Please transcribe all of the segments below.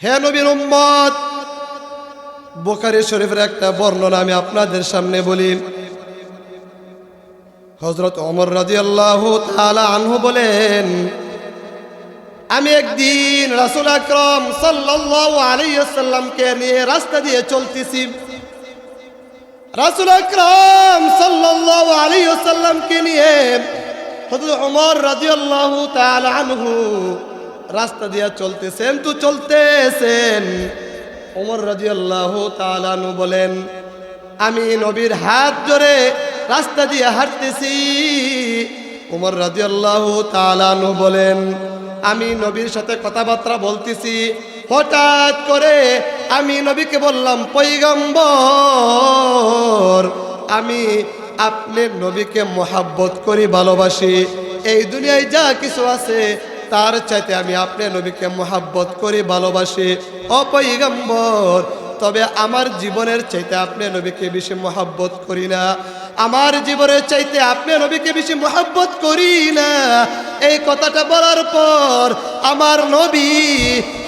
হে নবীর উম্মত বোকারি শরীফের একটা বর্ণনা আমি আপনাদের সামনে বলি। হজরত অমর রাজি আল্লাহ আনহু বলেন, আমি একদিন রাসুল আকরম সাল্লামকে নিয়ে রাস্তা দিয়ে চলতেছি। রাসুল আকরম সাল্লামকে নিয়ে হযরত অমর রাদিয়াল্লাহু তাআলা আনহু রাস্তা দিয়ে চলতেছেন, তো চলতেছেন। ওমর রাদিয়াল্লাহু তাআলা আনহু বলেন, আমি নবীর হাত ধরে রাস্তা দিয়ে হাঁটতেছি। ওমর রাদিয়াল্লাহু তাআলা আনহু বলেন, আমি নবীর সাথে কথাবার্তা বলতেছি। হঠাৎ করে আমি নবীকে বললাম পৈগম্বর আমি আপনার নবীকে মোহাব্বত করি, ভালোবাসি। এই দুনিয়ায় যা কিছু আছে তার চাইতে আমি আপনার নবীকে মোহাব্বত করি, ভালোবাসি। অপৈগম্বর তবে আমার জীবনের চাইতে আপনি নবীকে বেশি মোহাব্বত করি না। আমার জীবনের চাইতে আপনি নবীকে বেশি মোহাব্বত করি না। এই কথাটা বলার পর আমার নবী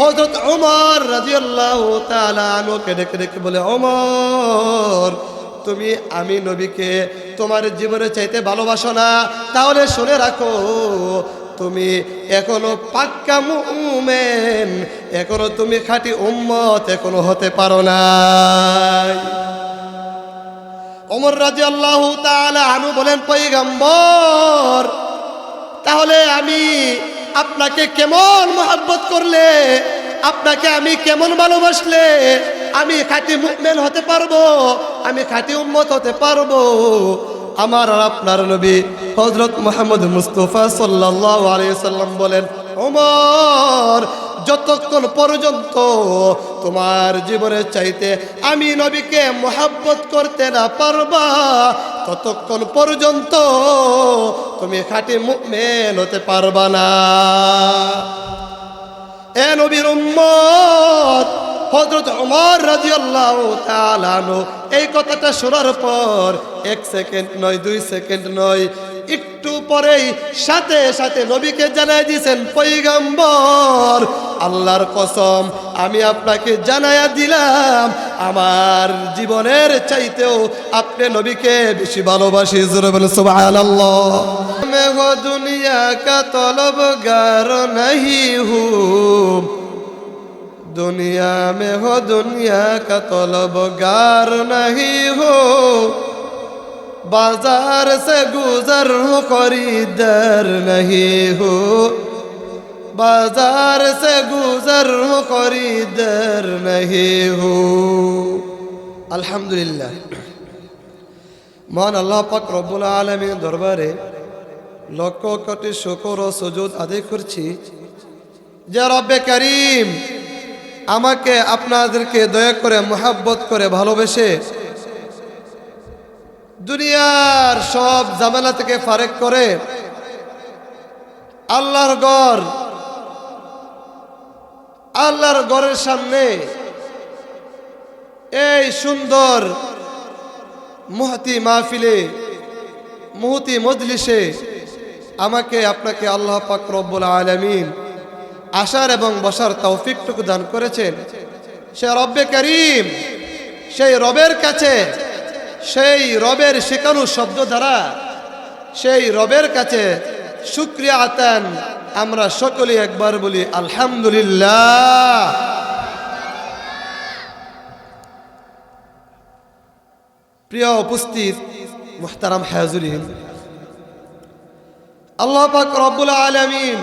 হজরত ওমর রাজিয়াল্লাহ তালানোকে ডেকে ডেকে বলে ওমর তুমি আমি নবীকে তোমার জীবনে চাইতে ভালোবাসো না। তাহলে শুনে রাখো তুমি এখনও পাক্কা মুমেন। এখনও তুমি খাঁটি উম্মত এখনও হতে পারো না অমর রাজি আল্লাহ আনু বলেন পৈগম্বর তাহলে আমি আপনাকে কেমন মহাব্বত করলে? আপনাকে আমি কেমন ভালোবাসলে? আমি খাঁটি মুভমেন্ট হতে পারব? আমি খাঁটি উম্মত হতে পারব? আমার আর আপনার নবী হজরত মোহাম্মদ মুস্তফা সাল্লাহ আলিয়াল্লাম বলেন, ওমর, যতক্ষণ পর্যন্ত তোমার জীবনের চাইতে আমি নবীকে মোহাব্বত করতে না পারবা, ততক্ষণ পর্যন্ত তুমি খাঁটি মুভমেন্ট হতে পারবা না। এ নবীর উম্মত হজরত রাজিয়াল্লাহু তাআলা আনহু, এই কথাটা শোনার পর এক সেকেন্ড নয়, দুই সেকেন্ড নয় একটু পরেই সাথে সাথে নবীকে জানাই দিয়েছেন পৈগম্বর আল্লাহর কসম আমি আপনাকে জানাইয়া দিলাম আমার জীবনের চাইতেও আপনি নবীকে বেশি ভালোবাসি জোরে বলে সুবহানাল্লাহ मैं हो दुनिया का तलबगार नहीं हूँ दुनिया में हो दुनिया का तलबगार नहीं हो बाजार से गुजर हो खरीदार नहीं हो बाजार से गुजर हो खरीदार नहीं हो अल्हम्दुलिल्लाह মহান আল্লাহ পাক রব্বুল আলমীর দরবারে লক্ষ কোটি শুকর ও সুজুদ আদায় করছি যে রব্বে করিম আমাকে আপনাদেরকে দয়া করে মোহাব্বত করে ভালোবেসে দুনিয়ার সব ঝামেলা থেকে ফারেক করে আল্লাহর গড় আল্লাহর গড়ের সামনে এই সুন্দর মুহতি মাহফিলে মুহতি মজলিসে আমাকে, আপনাকে আল্লাহ পাক রব্বুল আলমিন আসার এবং বসার তৌফিকটুকু দান করেছেন। সে রব্বে করিম, সেই রবের কাছে সেই রবের শেখানো শব্দ দ্বারা সেই রবের কাছে শুক্রিয়া আতান আমরা সকলে একবার বলি, আলহামদুলিল্লাহ। প্রিয় উপস্থিত মুহতারাম হাজুরিন, আল্লাহ পাক রব্বুল আলমিন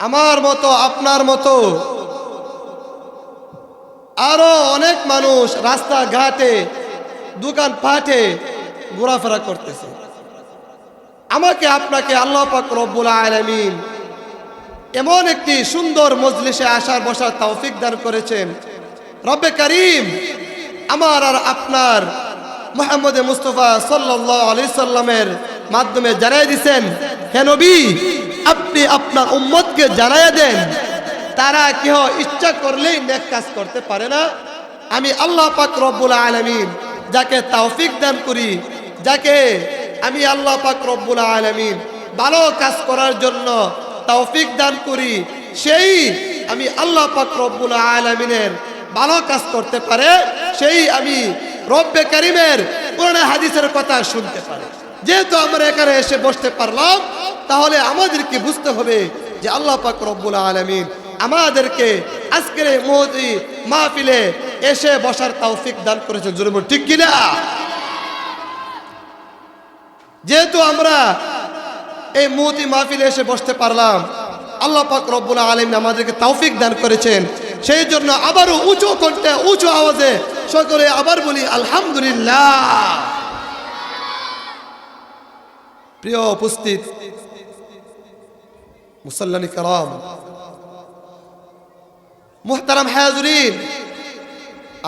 আমার মতো, আপনার মতো আরও অনেক মানুষ রাস্তাঘাটে, দোকান পাঠে ঘোরাফেরা করতেছে। আমাকে, আপনাকে আল্লাহ পাক রব্বুল আলমিন এমন একটি সুন্দর মজলিসে আসার, বসার তৌফিক দান করেছেন। রব্বে করিম, আমার আর আপনার মোহাম্মদ মুস্তফা সাল্লাহ সাল্লামের মাধ্যমে জানাই দিছেন, হে নবী, আপনি আপনার উম্মতকে জানাই দেন তারা কেহ ইচ্ছা করলেই নেক কাজ করতে পারে না। আমি আল্লাহ পাক রব্বুল আলমিন যাকে তৌফিক দান করি, যাকে আমি আল্লাহ পাক রব্বুল আলমিন ভালো কাজ করার জন্য তৌফিক দান করি, সেই আমি আল্লাহ পাক রব্বুল আলমিনের ভালো কাজ করতে পারে, সেই আমি রব্বে করিমের পুরানা হাদিসের কথা শুনতে পারে। যেহেতু আমরা এখানে এসে বসতে পারলাম, তাহলে আমাদেরকে বুঝতে হবে যে আল্লাহ পাক রব্বুল আলমিন আমাদেরকে আজকের এই মহতি মাহফিলে এসে বসার তৌফিক দান করেছেন। জরুর ঠিক কিনা? যেহেতু আমরা এই মুহূর্তে মাহফিলে এসে বসতে পারলাম, আল্লাহ পাক রব্বুল আলম আমাদেরকে তৌফিক দান করেছেন। সেই জন্য আবারও উঁচু কণ্ঠে, উঁচু আওয়াজে সকলে আবার বলি, আলহামদুলিল্লাহ। প্রিয় উপস্থিত, মুসল্লানি কালাম মুহতারাম হাজরিন,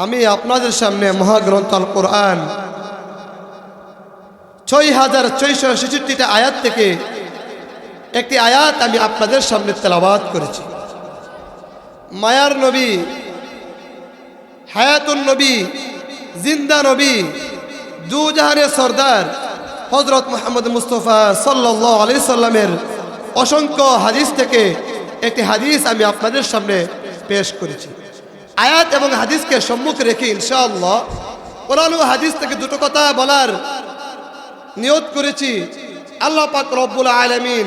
আমি আপনাদের সামনে মহাগ্রন্থ আল কোরআন ছয় হাজার ছয়শো ছেষট্টিটা আয়াত থেকে একটি আয়াত আমি আপনাদের সামনে তেলাবাদ করেছি। মায়ার নবী হায়াতুল নবী, জিন্দা নবী দুজাহানের সর্দার হজরত মোহাম্মদ মুস্তফা সাল্লাহ আলি সাল্লামের অসংখ্য হাদিস থেকে একটি হাদিস আমি আপনাদের সামনে পেশ করেছি। আয়াত এবং হাদিসকে সম্মুখে রেখে ইনশাআল্লাহ কোরআন ও হাদিস থেকে দুটো কথা বলার নিয়ত করেছি। আল্লাহ পাক রব্বুল আলমিন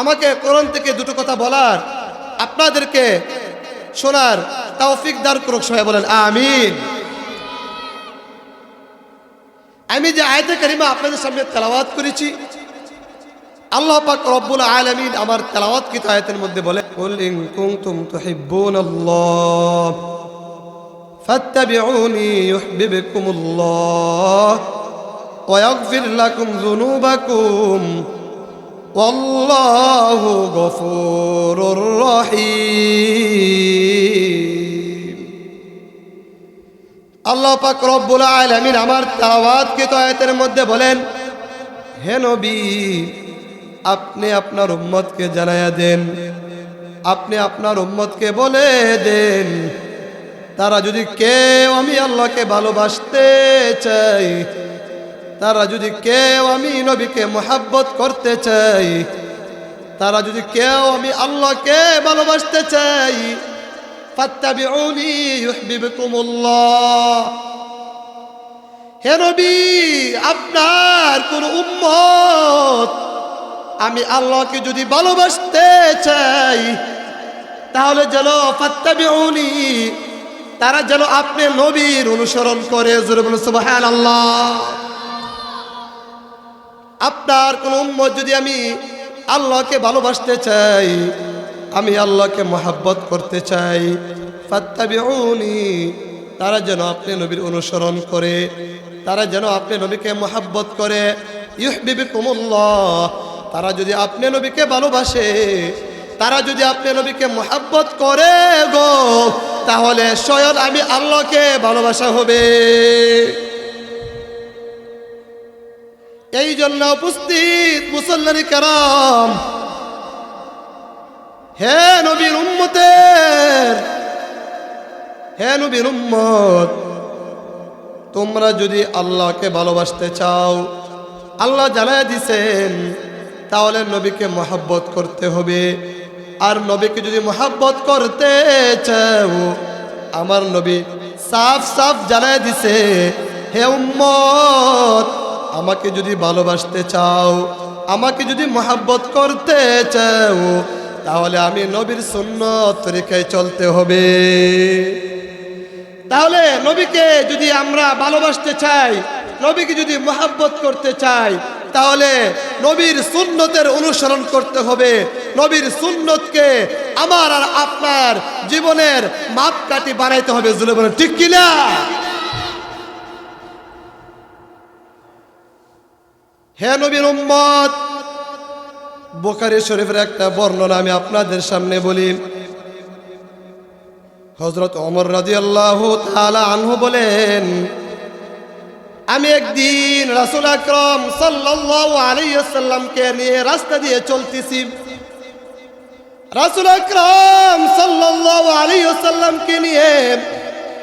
আমাকে কোরআন থেকে দুটো কথা বলার, আপনাদেরকে শোনার তৌফিক দার করুক, সবাই বলেন আমিন। আমি যে আয়তে কারিমা আপনাদের সামনে তেলাওয়াত করেছি আল্লাহ পাক রব্বুল আলামিন আমার তেলাওয়াত কি আয়াতের মধ্যে বলে কুল ইন কুনতুম তুহিব্বুনাল্লাহ ফাত্তাবিউনি ইউহিব্বুকুমুল্লাহ ويغفر لكم ذنوبكم والله غفور رحيم আল্লাহ পাক রব্বুল আলামিন আমার তাওয়াতকে তো আয়াতের মধ্যে বলেন হে নবী আপনি আপনার উম্মতকে জানাইয়া দেন। আপনি আপনার উম্মতকে বলে দেন, তারা যদি কেউ আমি আল্লাহকে ভালোবাসতে চাই, তারা যদি কেউ আমি নবীকে মোহাব্বত করতে চাই, তারা যদি কেউ আমি আল্লাহকে ভালোবাসতে চাই হে নবী, আপনার কোন উম্মত আমি আল্লাহকে যদি ভালোবাসতে চাই, তাহলে যেন ফাত্তাবিউনি, তারা যেন আপনি নবীর অনুসরণ করে, জোরে বলুন, সুবহানাল্লাহ। আপনার কোন উম্মত যদি আমি আল্লাহকে ভালোবাসতে চাই, আমি আল্লাহকে মহাব্বত করতে চাই, ফাত্তাবিউনি, তারা যেন আপনি নবীর অনুসরণ করে, তারা যেন আপনি নবীকে মহাব্বত করে, ইউহবিবিকুমুল্লাহ তারা যদি আপনি নবীকে ভালোবাসে, তারা যদি আপনি নবীকে মহাব্বত করে গো, তাহলে স্বয়ং আমি আল্লাহকে ভালোবাসা হবে। এই জন্য উপস্থিত মুসল্লানি কারাম, হে নবীর উম্মতের, হে নবীর উম্মত, তোমরা যদি আল্লাহকে ভালোবাসতে চাও, আল্লাহ জানায় দিছেন তাহলে নবীকে মহাব্বত করতে হবে। আর নবীকে যদি মহাব্বত করতে চাও, আমার নবী সাফ সাফ জানায় দিছে, হে উম্মত, আমাকে যদি ভালোবাসতে চাও, আমাকে যদি মহাব্বত করতে চাও, তাহলে আমি নবীর সুন্নত তরিকায় চলতে হবে। তাহলে নবীকে যদি আমরা ভালোবাসতে চাই, নবীকে যদি মহাব্বত করতে চাই তাহলে নবীর সুন্নতের অনুসরণ করতে হবে। নবীর সুন্নতকে আমার আর আপনার জীবনের মাপকাঠি বানাইতে হবে, জুলে ঠিক কিনা? হে নবীর উম্মত বোকারি শরীফের একটা বর্ণনা আমি আপনাদের সামনে বলি। হজরত অমর রাজি আল্লাহ আনহু বলেন আমি একদিন রাসুল আকরম সাল্লাহ আলাইসাল্লামকে নিয়ে রাস্তা দিয়ে চলতেছি। রাসুল আকরম সাল্লাহ আলাইসাল্লামকে নিয়ে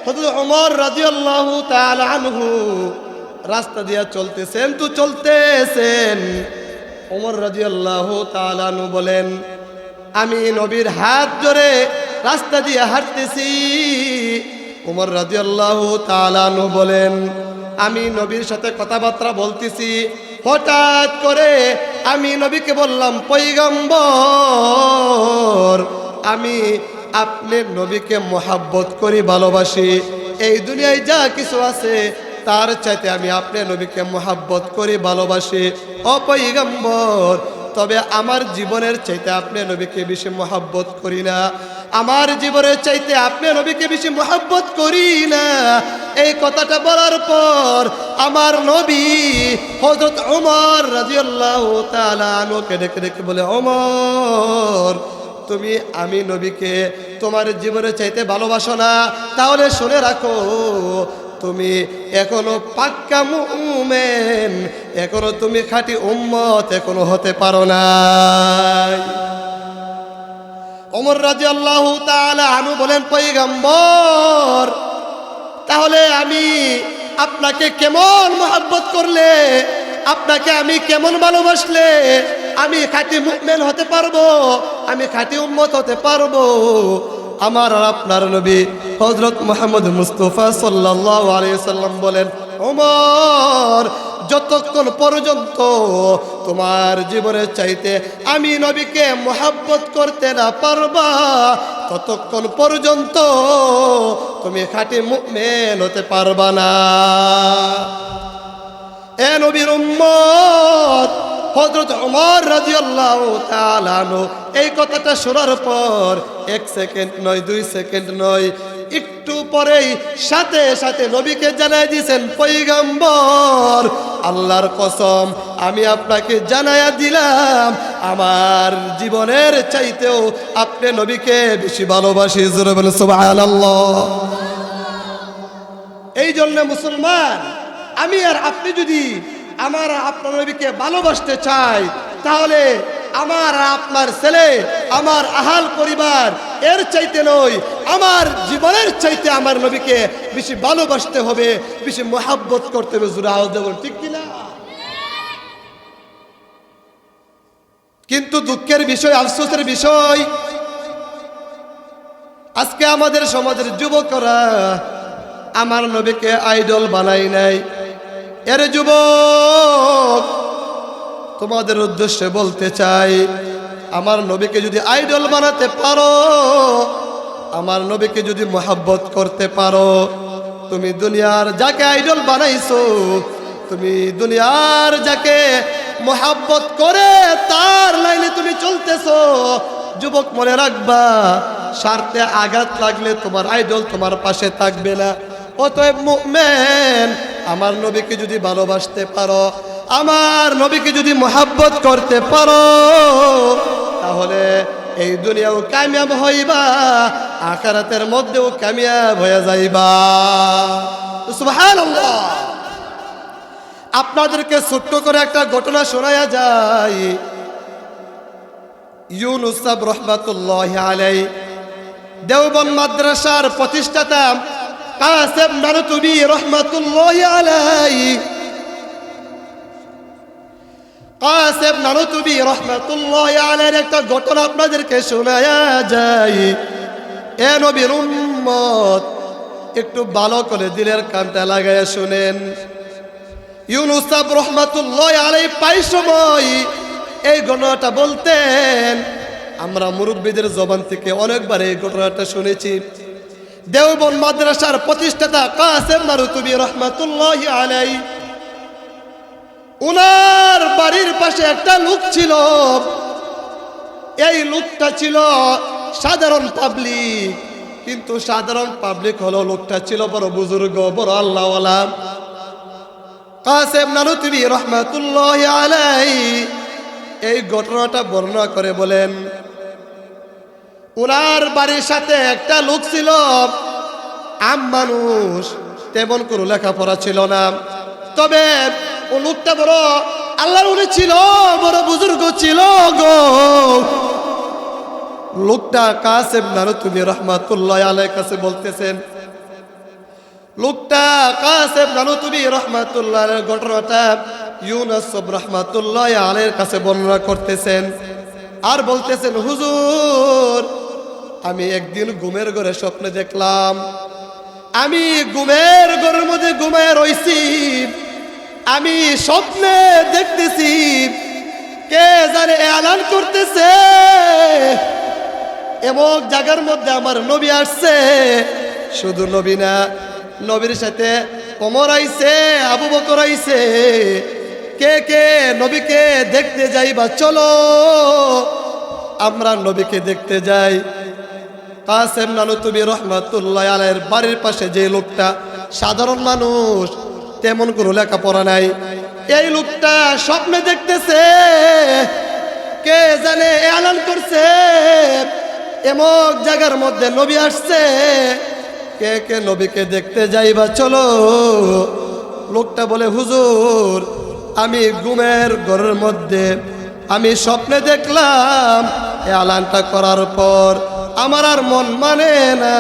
হজরত অমর রাজি আল্লাহ রাস্তা দিয়ে চলতেছেন, তো চলতেছেন। ওমর রাজি আল্লাহ তালানু বলেন, আমি নবীর হাত ধরে রাস্তা দিয়ে হাঁটতেছি। উমর রাজিয়াল্লাহু তাআলানু বলেন আমি নবীর সাথে কথাবার্তা বলতেছি। হঠাৎ করে আমি নবীকে বললাম পৈগম্বর আমি আপনার নবীকে মোহাব্বত করি, ভালোবাসি। এই দুনিয়ায় যা কিছু আছে, তার চাইতে আমি আপনার নবীকে মোহাব্বত করি, ভালোবাসি। অপৈগম্বর তবে আমার জীবনের চাইতে আপনি নবীকে বেশি মোহাব্বত করি না। আমার জীবনের চাইতে আপনি নবীকে বেশি মোহাব্বত করি না। এই কথাটা বলার পর আমার নবী হজরত ওমর রাজিয়াল্লাহ তালানোকে ডেকে ডেকে বলে, ওমর, তুমি আমি নবীকে তোমার জীবনে চাইতে ভালোবাসো না। তাহলে শুনে রাখো, তুমি এখনও পাক্কা মুমেন, এখনও তুমি খাঁটি উম্মত এখনও হতে পারো না অমর রাজি আল্লাহ আনু বলেন পৈগম্বর তাহলে আমি আপনাকে কেমন মহাব্বত করলে? আপনাকে আমি কেমন ভালোবাসলে? আমি খাঁটি মুভমেন্ট হতে পারব? আমি খাঁটি উম্মত হতে পারব? আমার আর আপনার নবী হজরত মোহাম্মদ মুস্তফা সাল্লাহ আলিয়াল্লাম বলেন, ওমর যতক্ষণ পর্যন্ত তোমার জীবনের চাইতে আমি নবীকে মোহাব্বত করতে না পারবা, ততক্ষণ পর্যন্ত তুমি খাঁটি মুভমেন্ট হতে পারবা না। এ নবীর উম্মত হজরত ওমর রাজিয়াল্লাহু তাআলানো এই কথাটা শোনার পর এক সেকেন্ড নয়, দুই সেকেন্ড নয় একটু পরেই সাথে সাথে নবীকে জানাই দিয়েছেন পৈগম্বর আল্লাহর কসম, আমি আপনাকে জানাইয়া দিলাম, আমার জীবনের চাইতেও আপনি নবীকে বেশি ভালোবাসি। এই জন্য মুসলমান, আমি আর আপনি যদি আমার আপনার নবীকে ভালোবাসতে চাই, তাহলে আমার আপনার ছেলে, আমার আহাল পরিবার, এর চাইতে নয়, আমার জীবনের চাইতে আমার নবীকে বেশি ভালোবাসতে হবে, বেশি মোহাব্বত করতে হবে জুড়ে আওয়াজ ঠিক কিনা কিন্তু দুঃখের বিষয়, আফসোসের বিষয়, আজকে আমাদের সমাজের যুবকরা আমার নবীকে আইডল বানাই নাই। এর যুবক তোমাদের উদ্দেশ্যে বলতে চাই, আমার নবীকে যদি আইডল বানাতে পারো, আমার নবীকে যদি মোহাব্বত করতে পারো, তুমি দুনিয়ার যাকে আইডল বানাইছো, তুমি দুনিয়ার যাকে মোহাব্বত করে তার লাইনে তুমি চলতেছো, যুবক মনে রাখবা, স্বার্থে আঘাত লাগলে তোমার আইডল তোমার পাশে থাকবে না। অতএব মুমেন, আমার নবীকে যদি ভালোবাসতে পারো আমার নবীকে যদি মোহাব্বত করতে পারো, তাহলে এই দুনিয়াও কামিয়াব হইবা আকারাতের মধ্যেও কামিয়াব হয়ে যাইবা। আপনাদেরকে ছোট্ট করে একটা ঘটনা শোনায়া যায় ইউনুসাব রহমাতুল্লাহ আলাই দেওবন মাদ্রাসার প্রতিষ্ঠাতা কাসেম নারতুবি রহমাতুল্লাহ আলাই কাসেম নারতুবি রহমাতুল্লাহ আলাইয়ের একটা ঘটনা আপনাদেরকে শোনায়া যায় এ নবীর উম্মত, একটু ভালো করে দিলের কানটা লাগাইয়া শুনেন। ইউনুসাব রহমাতুল্লাহ আলাই পাই সময় এই ঘটনাটা বলতেন। আমরা মুরব্বীদের জবান থেকে অনেকবার এই ঘটনাটা শুনেছি। দেওবন মাদ্রাসার প্রতিষ্ঠাতা কাসেম মারুতুবি রহমাতুল্লাহ আলাই উনার বাড়ির পাশে একটা লোক ছিল। এই লোকটা ছিল সাধারণ পাবলিক। কিন্তু সাধারণ পাবলিক হলো লোকটা ছিল বড় বুজুর্গ, বড় আল্লাহওয়ালা। কাসেম নানুতুবি রহমাতুল্লাহ আলাই এই ঘটনাটা বর্ণনা করে বলেন, উনার বাড়ির সাথে একটা লোক ছিল, আম মানুষ, তেমন কোনো লেখাপড়া ছিল না। তবে ও লোকটা বড়, আল্লাহর উনি ছিল, বড় বুজুর্গ ছিল গো। লোকটা কাসেম নারু তুমি, রহমাতুল্লাহ আলাই কাছে বলতেছেন। লোকটা কাসেম নানু তুমি, রহমাতুল্লাহ ঘটনাটা ইউনাসব রহমাতুল্লাহ আলের কাছে বর্ণনা করতেছেন। আর বলতেছেন, হুজুর, আমি একদিন ঘুমের ঘরে স্বপ্নে দেখলাম। আমি ঘুমের ঘরের মধ্যে ঘুমায় রইছি। আমি স্বপ্নে দেখতেছি কে জানে এলান করতেছে। এবং জায়গার মধ্যে আমার নবী আসছে। শুধু নবী না, নবীর সাথে কোমর আইছে, আবু বকর আইছে। কে কে নবীকে দেখতে যাই বা চলো, আমরা নবীকে দেখতে যাই। কাসেম নানু তুমি রহমাতুল্লাহ আলাইয়ের বাড়ির পাশে যে লোকটা, সাধারণ মানুষ তেমন কোনো লেখাপড়া নাই। এই লোকটা স্বপ্নে দেখতেছে, কে জানে এলান করছে। এমন জায়গার মধ্যে নবী আসছে, কে কে নবীকে দেখতে যাইবা চলো। লোকটা বলে, হুজুর, আমি গুমের ঘরের মধ্যে, আমি স্বপ্নে দেখলাম এই আলানটা করার পর আমার আর মন মানে না।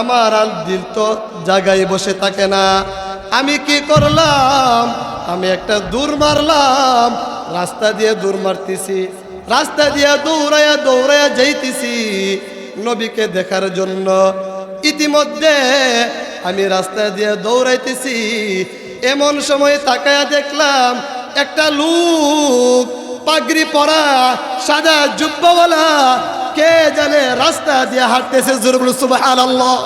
আমার আর দিল তো জায়গায় বসে থাকে না। আমি কি করলাম? আমি একটা দূর মারলাম। রাস্তা দিয়ে দূর মারতেছি। রাস্তা দিয়ে দৌড়াইয়া দৌড়াইয়া যাইতেছি নবীকে দেখার জন্য। ইতিমধ্যে আমি রাস্তা দিয়ে দৌড়াইতেছি। এমন সময় তাকায়া দেখলাম একটা লোক পাগড়ি পরা সাদা জুব্বাওয়ালা কে জানে রাস্তা দিয়ে হাঁটতেছে। জুরবুল সুবহান আল্লাহ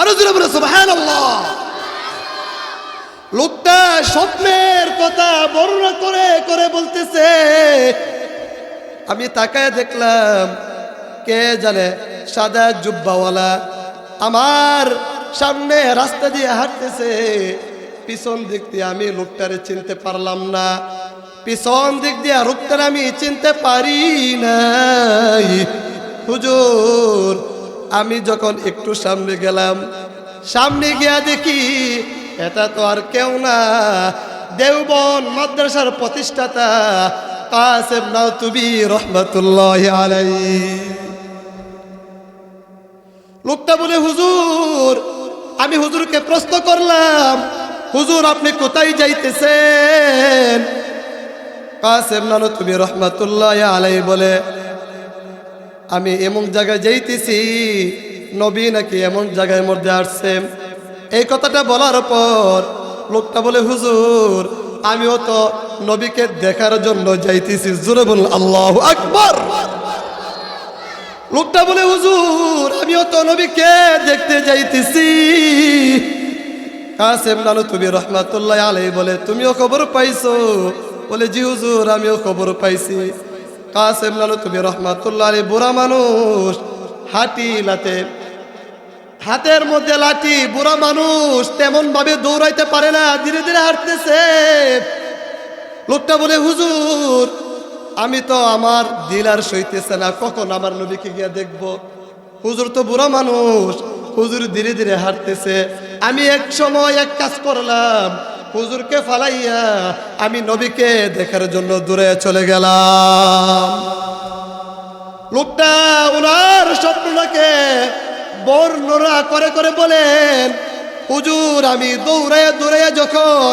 আরও সুবহান আল্লাহ লোকটা স্বপ্নের কথা বর্ণনা করে করে বলতেছে, আমি তাকায় দেখলাম, কে জানে, সাদা জুব্বাওয়ালা। আমার সামনে রাস্তা দিয়ে হাঁটতেছে। পিছন দিক দিয়ে আমি লোকটারে চিনতে পারলাম না। পিছন দিক দিয়ে লোকটারে আমি চিনতে পারি নাই। হুজুর আমি যখন একটু সামনে গেলাম, সামনে গিয়া দেখি এটা তো আর কেউ না। দেওবন মাদ্রাসার প্রতিষ্ঠাতা কাসেম নাউতুবি রহমতুল্লাহ আলাই লোকটা বলে, হুজুর, আমি হুজুরকে প্রশ্ন করলাম, হুজুর আপনি কোথায় যাইতেছেন? কাসেম নানুতুবি রহমতুল্লাহ আলাই বলে আমি এমন জায়গায় যাইতেছি, নবী নাকি এমন জায়গায় মধ্যে আসছে। এই কথাটা বলার পর লোকটা বলে, হুজুর, আমিও তো নবীকে দেখার জন্য যাইতেছি। জোরে বল আল্লাহ আকবর। লোকটা বলে, হুজুর, আমিও তো নবীকে দেখতে যাইতেছি। কাসেম নানু তুমি রহমাতুল্লাহ আলাই বলে, তুমিও খবর পাইছো? বলে, জি হুজুর, আমিও খবর পাইছি। কাসেম নানু তুমি রহমাতুল্লাহ আলী বুড়া মানুষ, হাঁটি লাতে। হাতের মধ্যে লাঠি, বুড়া মানুষ তেমন ভাবে দৌড়াইতে পারে না, ধীরে ধীরে হাঁটতেছে। লোকটা বলে, হুজুর, আমি তো আমার দিল আর সইতেছে না, কখন আমার নবীকে গিয়া দেখব? হুজুর তো বুড়া মানুষ, হুজুর ধীরে ধীরে হাঁটতেছে। আমি এক সময় এক কাজ করলাম হুজুরকে ফালাইয়া আমি নবীকে দেখার জন্য দূরে চলে গেলাম। লোকটা ওনার স্বপ্নটাকে বর্ণনা করে করে বলেন, হুজুর, আমি দৌড়াইয়া দৌড়াইয়া যখন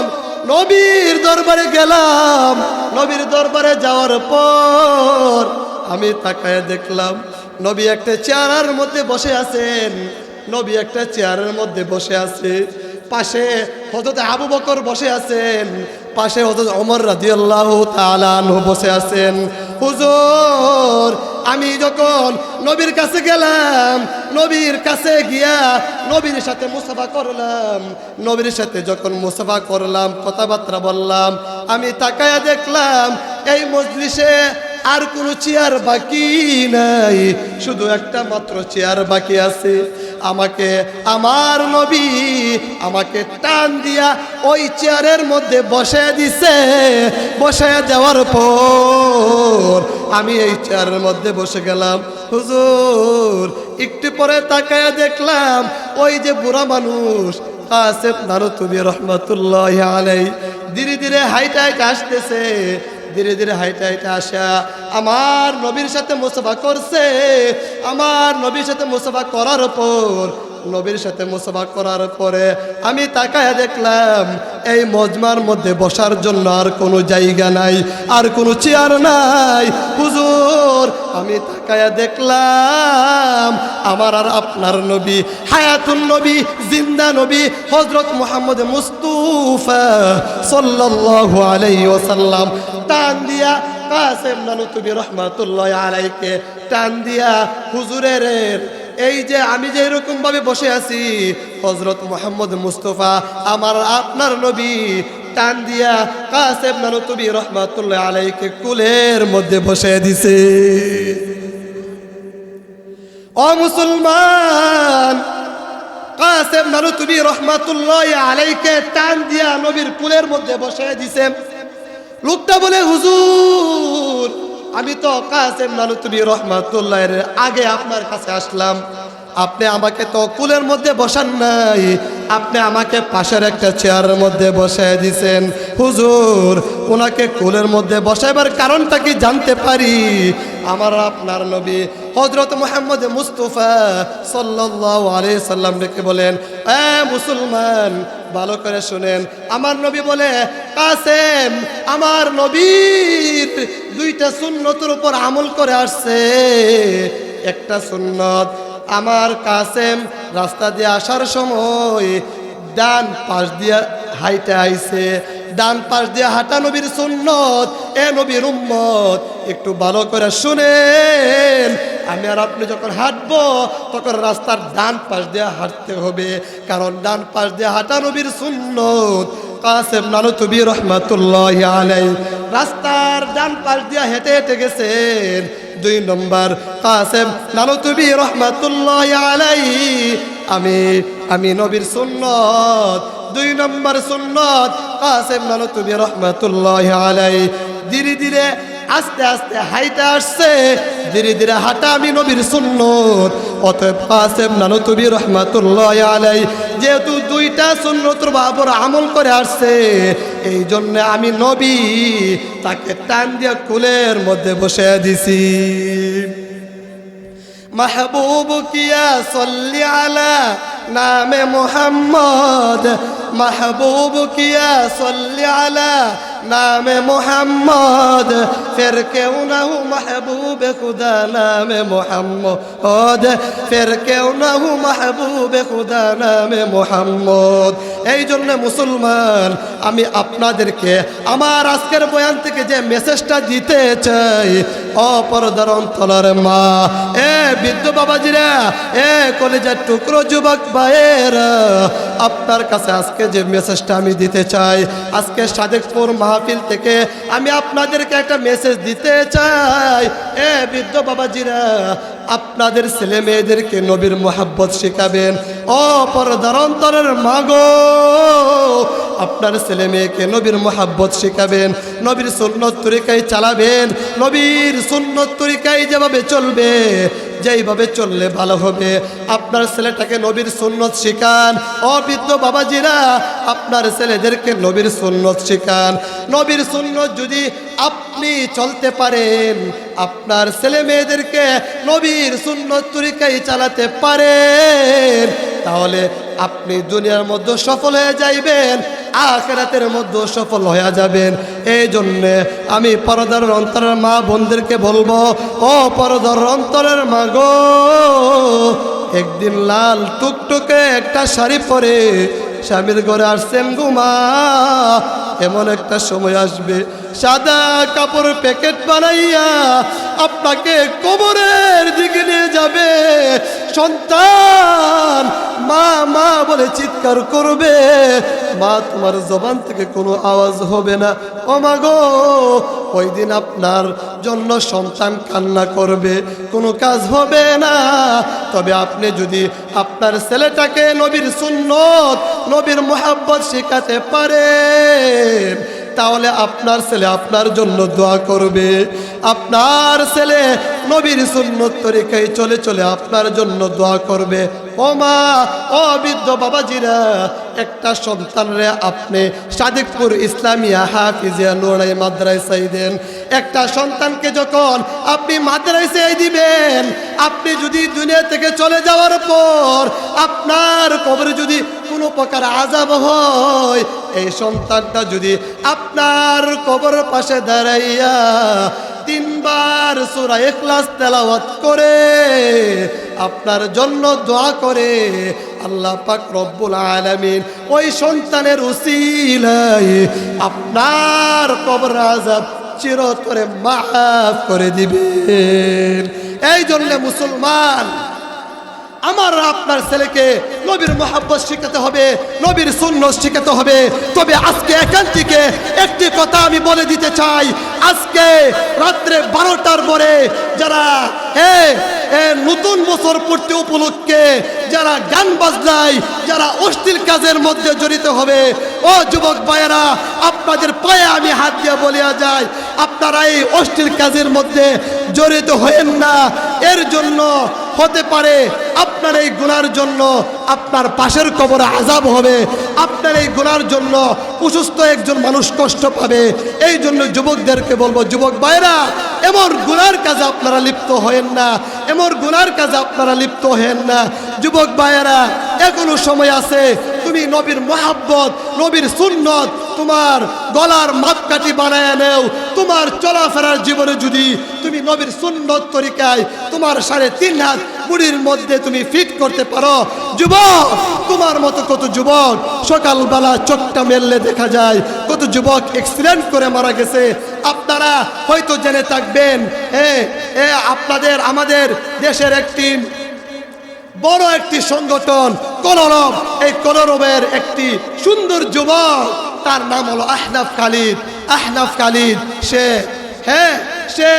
নবীর দরবারে গেলাম, নবীর দরবারে যাওয়ার পর আমি তাকায় দেখলাম, নবী একটা চেয়ারের মধ্যে বসে আছেন, নবী একটা চেয়ারের মধ্যে বসে আছে। পাশে হজরত আবু বকর বসে আছেন, পাশে হজরত অমর রাদিয়াল্লাহু তাআলা আনহু বসে আছেন। হুজুর, আমি যখন নবীর কাছে গেলাম, নবীর কাছে গিয়া নবীর সাথে মুসাফা করলাম, নবীর সাথে যখন মুসাফা করলাম, কথাবার্তা বললাম, আমি তাকায়া দেখলাম, এই মজলিসে আর কোনো চেয়ার বাকি নাই, শুধু একটা মাত্র চেয়ার বাকি আছে। আমাকে, আমার নবী আমাকে টান দিয়া ওই চেয়ারের মধ্যে বসে দিছে। বসে দেওয়ার পর আমি এই চেয়ারের মধ্যে বসে গেলাম। হুজুর, একটু পরে তাকায় দেখলাম ওই যে বুড়া মানুষ আসেফ নারতুবি রহমতুল্লাহ আলাই ধীরে ধীরে হাইটা হাইটা আসতেছে। ধীরে ধীরে হাইটে হাইটে আসা। আমার নবীর সাথে মুসাফা করছে। আমার নবীর সাথে মুসাফা করার পর নবীর সাথে মুসাফা করার পরে আমি তাকায় দেখলাম, এই মজমার মধ্যে বসার জন্য আর কোনো জায়গা নাই, আর কোনো চেয়ার নাই। হুজুর, আমি তাকায় দেখলাম, আমার আর আপনার নবী, হায়াতুন নবী, জিন্দা নবী হজরত মোহাম্মদ মুস্তুফা সাল্লাল্লাহু আলাইহি ওয়াসাল্লাম। টান দিয়া, কাসেম নানুতুবি রহমাতুল্লাহ আলাইকে টান দিয়া, হুজুরের এই যে আমি যে এরকম ভাবে বসে আছি হজরত মোহাম্মদ মুস্তফা আমার আপনার নবী টান দিয়া কাসেম নানুতুবি রহমাতুল্লাহ আলাইকে কুলের মধ্যে বসে দিছে। ও মুসলমান, কাসেম নানুতুবি রহমাতুল্লাহ আলাইকে টান দিয়া নবীর কুলের মধ্যে বসে দিছে। লোকটা বলে, হুজুর আমি তো কাসেম নানুতুবি রহমাতুল্লাহ এর আগে আপনার কাছে আসলাম। আপনি আমাকে তো কুলের মধ্যে বসান নাই। আপনি আমাকে পাশের একটা চেয়ারের মধ্যে বসায় দিছেন। হুজুর, ওনাকে কুলের মধ্যে বসাইবার কারণটা কি জানতে পারি? আমার আপনার নবী হজরত মোহাম্মদ মুস্তফা সাল্লাল্লাহু আলাইহি সাল্লাম ডেকে বলেন, এ মুসলমান ভালো করে শুনেন। আমার নবী বলে, কাসেম, আমার নবীর দুইটা সুন্নতের উপর আমল করে আসছে। একটা সুন্নত, আমার কাসেম রাস্তা দিয়ে আসার সময় ডান পাশ দিয়ে হাইটে আইছে ডান পাশ দিয়ে হাঁটা নবীর সুন্নত। এ নবীর উম্মত, একটু ভালো করে শুনেন। আমি আর আপনি যখন হাঁটবো, তখন রাস্তার ডান পাশ দিয়ে হাঁটতে হবে। কারণ ডান পাশ দিয়ে হাঁটা নবীর সুন্নত। কাসেম নানুতুবি রহমাতুল্লাহ আলাই। রাস্তার ডান পাশ দিয়ে হেঁটে হেঁটে গেছেন। দুই নম্বর, কাসেম নানুতুবি রহমাতুল্লাহ আলাই। আমি আমি নবীর সুন্নত। দুই নম্বর সুন্নত কাসেম নানুতুবি রহমাতুল্লাহ আলাই ধীরে ধীরে, আস্তে আস্তে হাইটা আসছে। ধীরে ধীরে হাঁটা আমি নবীর সুন্নত। অতএব কাসেম নানুতুবি রহমাতুল্লাহ আলাই যেহেতু দুইটা সুন্নতর বাবর আমল করে আসছে এই জন্য আমি নবী, তাকে টান দিয়ে কুলের মধ্যে বসে দিছি। মাহবুব কিয়া, সল্লি আলা নামে মোহাম্মদ মাহবুব কিয়া সল্লি আলা নামে মোহাম্মদ, ফের কেউ নাহু মাহবুব খুদা। নামে মোহাম্মদ, ফের কেউ নাহু মাহবুব খুদা। নামে মোহাম্মদ। এই জন্য মুসলমান, আমি আপনাদেরকে আমার আজকের বয়ান থেকে যে মেসেজটা দিতে চাই অপরদার তলার মা। এ বৃদ্ধ বাবাজিরা, এ কলেজের টুকরো যুবক ভাইয়েরা, আপনার কাছে আজকে যে মেসেজটা আমি দিতে চাই, আজকে সাদেকপুর মা মাহফিল থেকে আমি আপনাদেরকে একটা মেসেজ দিতে চাই। এ বৃদ্ধ বাবাজিরা, আপনাদের ছেলে মেয়েদেরকে নবীর মোহাব্বত শেখাবেন। ও পরদার অন্তরের মাগো, আপনার ছেলে মেয়েকে নবীর মোহাব্বত শেখাবেন, নবীর সুন্নত তরিকায় চালাবেন, নবীর সুন্নত তরিকায় যেভাবে চলবে যেইভাবে চললে ভালো হবে। আপনার ছেলেটাকে নবীর সুন্নত শেখান। অবৃদ্ধ বাবাজিরা আপনার ছেলেদেরকে নবীর সুন্নত শেখান। নবীর সুন্নত যদি আপনি চলতে পারেন, আপনার ছেলে মেয়েদেরকে নবীর সুন্নত তরিকাই চালাতে পারেন, তাহলে আপনি দুনিয়ার মধ্যে সফল হয়ে যাইবেন। আখেরাতের মধ্যে সফল হয়ে যাবেন। এই জন্যে আমি পরদার অন্তরের মা বোনদেরকে বলব, ও পরদার অন্তরের মা গো, একদিন লাল টুকটুকে একটা শাড়ি পরে স্বামীর ঘরে আসছেন গুমা এমন একটা সময় আসবে, সাদা কাপড় প্যাকেট বানাইয়া আপনাকে কবরের দিকে নিয়ে যাবে। সন্তান, মা মা বলে চিৎকার করবে। মা, তোমার জবান থেকে কোনো আওয়াজ হবে না। ও মা গো, ওই দিন আপনার জন্য সন্তান কান্না করবে, কোনো কাজ হবে না। তবে আপনি যদি আপনার ছেলেটাকে নবীর সুন্নত, নবীর মোহাব্বত শেখাতে পারেন। তাহলে আপনার ছেলে আপনার জন্য দোয়া করবে। আপনার ছেলে নবীর সুন্নত তরিকায় চলে চলে আপনার জন্য দোয়া করবে। ও মা ও বৃদ্ধ বাবাজিরা, একটা সন্তানরে আপনি সাদিকপুর ইসলামিয়া হাফিজিয়া নোড়াই মাদ্রাসায় দেন। একটা সন্তানকে যখন আপনি মাদ্রাসায় দিবেন, আপনি যদি দুনিয়া থেকে চলে যাওয়ার পর আপনার কবরে যদি কোনো প্রকার আজাব হয়, এই সন্তানটা যদি আপনার কবরের পাশে দাঁড়াইয়া তিনবার সুরা এখলাস তেলাওয়াত করে আপনার জন্য দোয়া করে আল্লাহ পাক রব্বুল আলমিন ওই সন্তানের উসিলায় আপনার কবর আজাব চিরতরে মাফ করে দিবেন। এই জন্যে মুসলমান আমার আপনার ছেলেকে নবীর মোহাব্বত শিখাতে হবে, নবীর সুন্নত শিখাতে হবে। তবে আজকে এখান থেকে একটি কথা আমি বলে দিতে চাই। আজকে রাত্রে বারোটার পরে যারা, এ নতুন বছর পূর্তি উপলক্ষে যারা গান বাজনায়, যারা অশ্লীল কাজের মধ্যে জড়িত হবে, ও যুবক ভাইয়েরা, আপনাদের পায়ে আমি হাত দিয়ে বলিয়া যাই, আপনারা এই অশ্লীল কাজের মধ্যে জড়িত হয়েন না। এর জন্য হতে পারে আপনার এই গুনার জন্য আপনার পাশের কবরে আজাব হবে। আপনার এই গুনার জন্য অসুস্থ একজন মানুষ কষ্ট পাবে। এই জন্য যুবকদেরকে বলব, যুবক ভাইরা এমন গুনার কাজে আপনারা লিপ্ত হয়েন না। এমন গুনার কাজে আপনারা লিপ্ত হেন না। যুবক ভাইয়েরা, এখনও সময় আছে। তুমি নবীর মহাব্বত, নবীর সুন্নত, তোমার গলার মাপকাঠি বানায় নেও। তোমার চলাফেরার জীবনে যদি তুমি নবীর সুন্নত তরিকায় তোমার সাড়ে তিন হাত মুড়ির মধ্যে তুমি ফিট করতে পারো। যুবক, তোমার মতো কত যুবক সকালবেলা চোখটা মেললে দেখা যায়, কত যুবক অ্যাক্সিডেন্ট করে মারা গেছে। আপনারা হয়তো জেনে থাকবেন এ, আপনাদের, আমাদের দেশের একটি বড় একটি সংগঠন কলরব এই কলরবের একটি সুন্দর যুবক, তার নাম হলো আহনাফ খালিদ। আহনাফ খালিদ, সে হ্যাঁ সে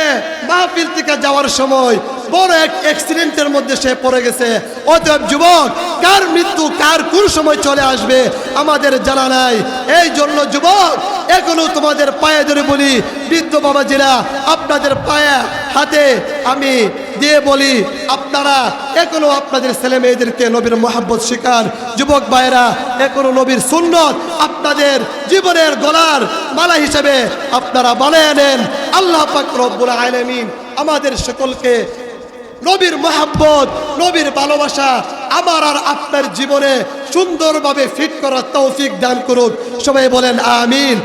মাহফিল থেকে যাওয়ার সময় বড় এক অ্যাক্সিডেন্টের মধ্যে সে পড়ে গেছে। অতএব যুবক, কার মৃত্যু কার কোন সময় চলে আসবে আমাদের জানা নাই। এই জন্য যুবক, এখনও তোমাদের পায়ে ধরে বলি, বৃদ্ধ বাবাজিরা, আপনাদের পায়ে হাতে আমি দিয়ে বলি, আপনারা এখনও আপনাদের ছেলে মেয়েদেরকে নবীর মোহাব্বত শিকার। যুবক ভাইয়েরা, এখনও নবীর সুন্নত আপনাদের জীবনের গলার মালা হিসেবে আপনারা বানায় নেন। আল্লাহ পাক রব্বুল আলামিন আমাদের সকলকে নবীর মোহাম্মত নবীর ভালোবাসা আমার আর আপনার জীবনে সুন্দরভাবে ফিট করার তৌফিক দান করুন। সবাই বলেন, আমিন।